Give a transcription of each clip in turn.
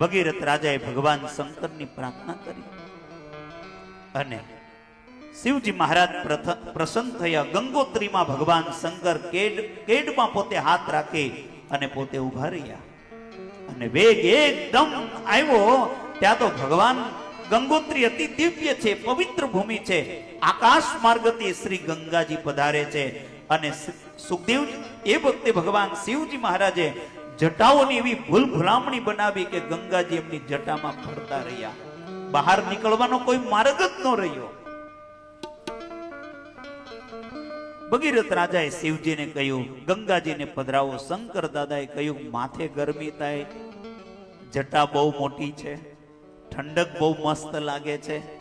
ભગીરથ રાજાએ ભગવાન શંકરની પ્રાર્થના કરી. અને શિવજી મહારાજ પ્રસન્ન થયા. ગંગોત્રીમાં ભગવાન શંકર કેડ, કેડમાં પોતે હાથ રાખી અને પોતે ઊભા રહ્યા. અને વેગ એકદમ આવ્યો. ત્યાં તો ભગવાન ગંગોત્રી અતિ દિવ્ય છે, પવિત્ર ભૂમિ છે. આકાશ માર્ગથી શ્રી ગંગાજી પધારે છે. અને સુખદેવ, એ વખતે ભગવાન શિવજી મહારાજે જટાઓની એવી ભૂલ ભૂલામણી બનાવી કે ગંગાજી એમની જટામાં ફરતા રહ્યા. બહાર નીકળવાનો કોઈ માર્ગ જ ન રહ્યો. ભગીરથ રાજાએ શિવજીને કહ્યું, ગંગાજીને પધરાવો. શંકર દાદાએ કહ્યું, માથે ગરમી થાય. જટા બહુ મોટી છે. ઠંડક બહુ મસ્ત લાગે છે.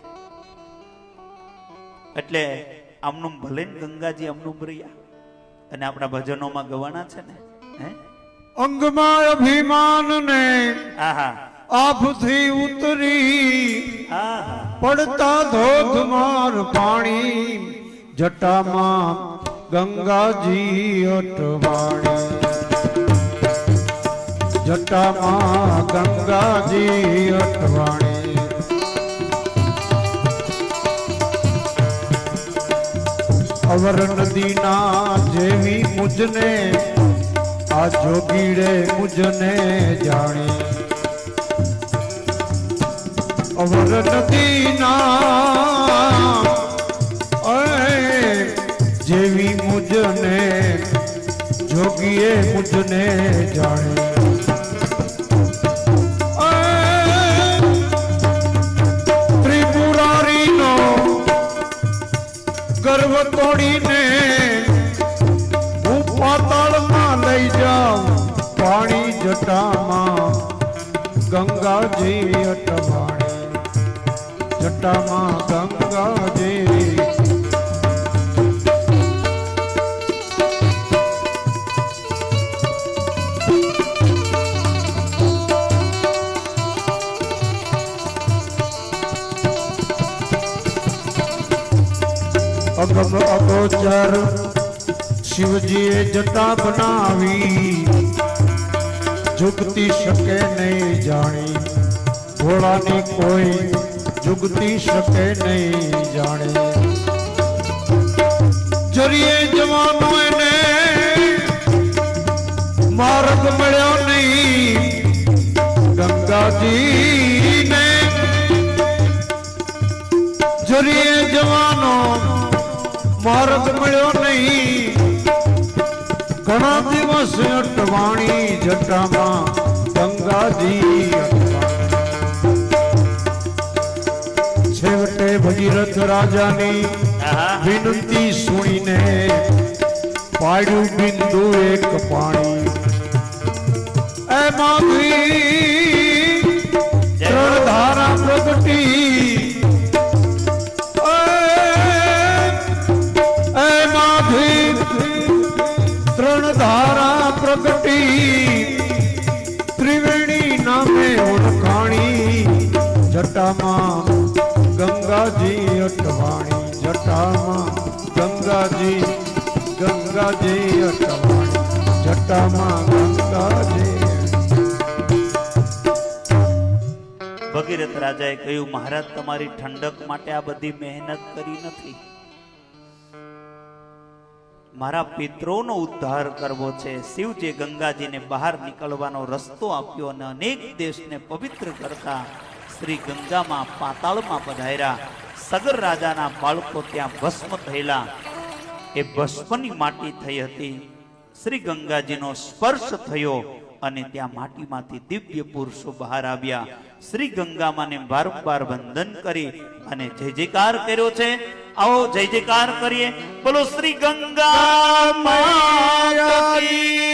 એટલે આમનું ભલે ગંગાજી આમનું રહ્યા અને આપણા ભજનોમાં ગવાના છે ને? હે? અંગમાં અભિમાન ને આહા. આભથી ઉતરી પડતા પડતા ધોધમાર પાણી જટામાં ગંગાજી અટવાણી. જટામાં ગંગાજી અટવાણી. અવર નદીના જેવી મુજને આ જોગીડે મુજને જાણી. અવર નદીના જેવી મુજને જોગીએ મુજને જાણે. ત્રિપુરારીનો ગર્વ તોડીને જટામાં ગંગાજી અટવાણી. જટામાં ગંગાજી અગમ અગોચર શિવજીએ જટા બનાવી. જુગતી શકે નહીં જાણી. ભોળાની કોઈ જુગતી શકે નહીં જાણી. જરીએ જવાનો એને, માર્ગ મળ્યો નહીં. ગંગાજીને જરીએ જવાનો માર્ગ મળ્યો નહીં. ઘણા દિવસ અટવાણી જટામાં ગંગાજી. છેવટે ભગીરથ રાજાની વિનંતી સુણીને પાડ્યું બિંદુ એક પાણી એ માગી જટામાં, ગંગાજી અટવાણી જટામાં, ગંગાજી ગંગાજી અટવાણી જટામાં, ગંગાજી. ભગીરથ રાજાએ કહ્યું, મહારાજ, તમારી ઠંડક માટે આ બધી મહેનત કરી નથી. મારા પિતરોનો ઉદ્ધાર કરવો છે. શિવજી ગંગાજીને બહાર નીકળવાનો રસ્તો આપ્યો અને અનેક દેશને પવિત્ર કરતા શ્રી ગંગામાં, પાતાળમાં પધાર્યા સગર રાજાના બાળકો ત્યાં ભસ્મ થયેલા. એ ભસ્મની માટી થઈ હતી. શ્રી ગંગાજીનો સ્પર્શ થયો અને ત્યાં માટીમાંથી દિવ્ય પુરુષો બહાર આવ્યા. શ્રી ગંગામાને વારંવાર વંદન કરી અને જય જયકાર કર્યો છે. આવો જય જયકાર કરીએ. બોલો શ્રી ગંગા જય